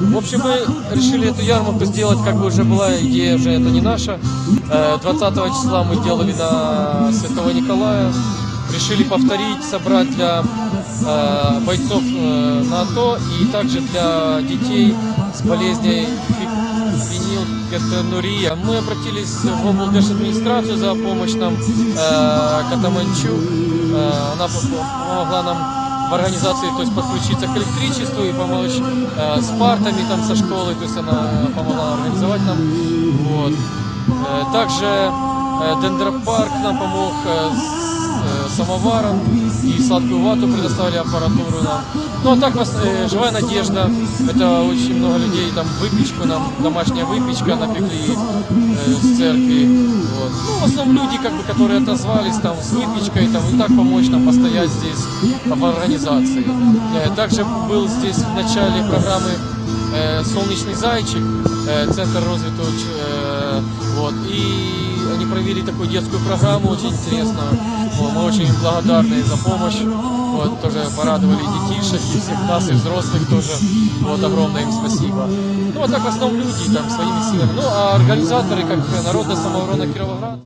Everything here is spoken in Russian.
В общем, мы решили эту ярмарку сделать, как бы уже была идея, уже это не наша. Э, 20 числа мы делали на Святого Николая. Решили повторить, собрать для э, бойцов э, НАТО и также для детей с болезнью фенилкетонурия. Мы обратились в облдержадминистрацию за помощь нам э, Катаманчук. Э, она помогла нам в организации, то есть подключиться к электричеству и помочь э, с партами там со школы, то есть она помогла организовать нам. Вот. Э, также э, Дендропарк нам помог э, с э, самоваром и сладкую вату предоставили аппаратуру нам. Ну а так вас, э, живая надежда, это очень много людей, там выпечку нам, домашняя выпечка напекли э, с церкви. Вот. Ну, в основном люди, как бы, которые отозвались там с выпечкой, там, и так помочь нам постоять здесь в организации. Э, Также был здесь в начале программы э, «Солнечный зайчик», э, центр развитого, ч- э, вот, и они провели такую детскую программу, очень интересную. Мы очень благодарны за помощь. Вот, тоже порадовали детишек, и всех нас, и взрослых тоже. Вот, огромное им спасибо. Ну, а так в основном люди там своими силами. Ну, а организаторы, как Народная самооборона Кировоград.